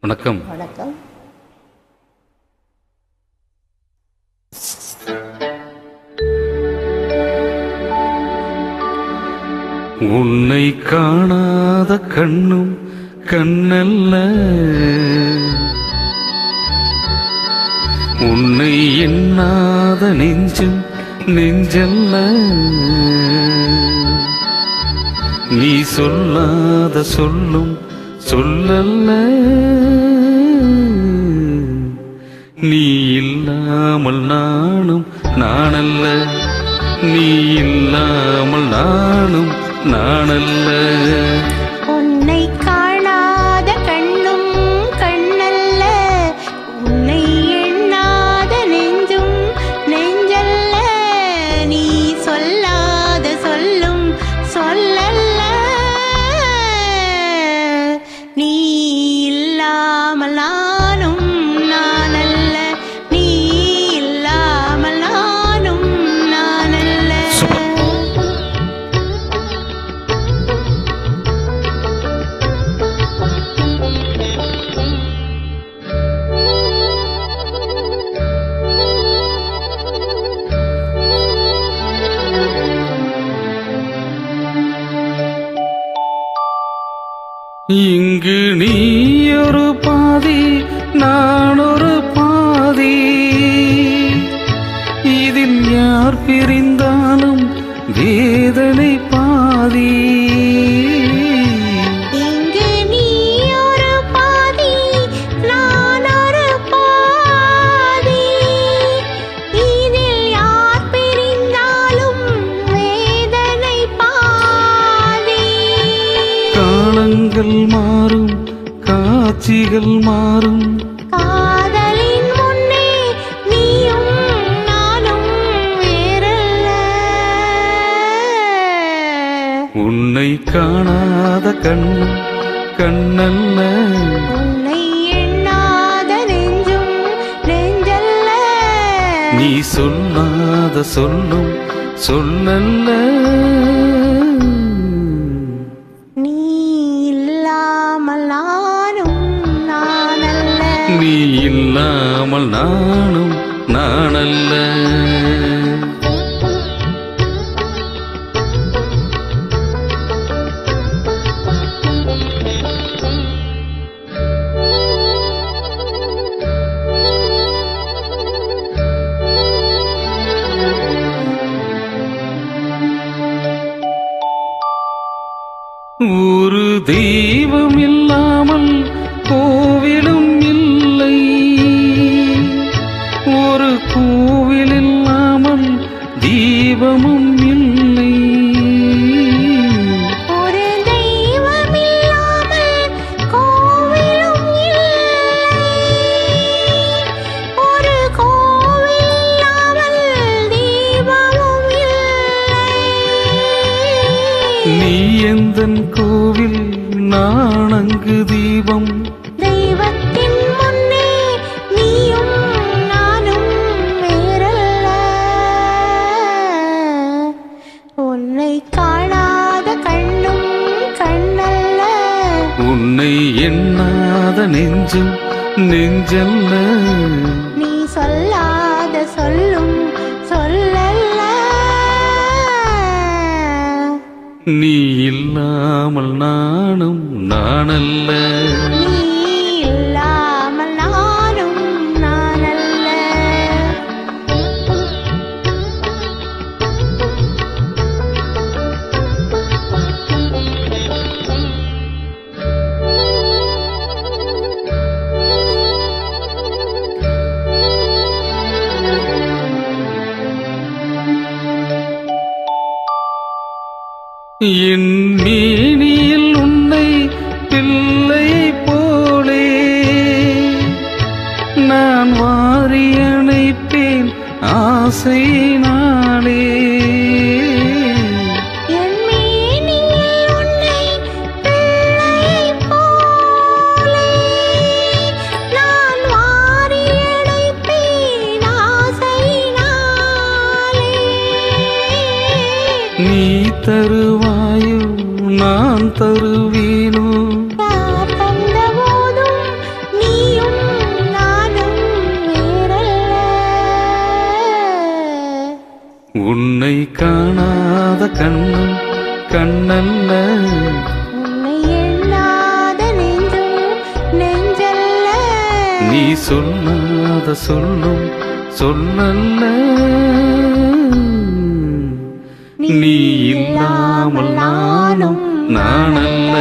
வணக்கம். வணக்கம். உன்னை காணாத கண்ணும் கண்ணல்ல. உன்னை எண்ணாத நெஞ்சும் நெஞ்சல்ல. நீ சொல்லாத சொல்லும் சொல்லல்ல. நீ இல்லாமல் நானும் நானல்ல. நீ இல்லாமல் நானும் நானல்ல. இங்கு நீ ஒரு பாதி நான் ஒரு பாதி. இதில் யார் பிரிந்தாலும் வேதனை பாதி. காலங்கள் மாறும் காட்சிகள் மாறும். காதலின் முன்னே நீயும் நானும் வேறல்ல. உன்னை காணாத கண்ணும் கண்ணல்ல. உன்னை எண்ணாத நெஞ்சும் நெஞ்சல்ல. நீ சொல்லாத சொல்லும் சொல்லல்ல. நீ இல்லாமல் நானும் நானல்ல. ஒரு தெய்வம் நீ எந்தன் கோவில் நான் அங்கு தீபம்? தெய்வத்தின் முன்னே நீயும் நானும் வேறல்ல. உன்னை காணாத கண்ணும் கண்ணல்ல. உன்னை எண்ணாத நெஞ்சும் நெஞ்சல்ல. நீ சொல்லாத சொல்லும் நீ இல்லாமல் நானும் நானல்ல. என் மேனியில் உன்னை பிள்ளை போலே. நான் வாரி அணைப்பேன் ஆசை நான் நீ தருவாயோ நான் தருவேனோ? உன்னை காணாத கண்ணும் கண்ணல்ல. நீ சொல்லாத சொல்லும் சொல்லல்ல. நீ இல்லாமல் நானும் நானல்ல.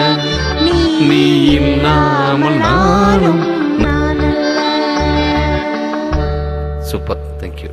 நீ இல்லாமல் நானும் நானல்ல. சூப்பர். தேங்க்யூ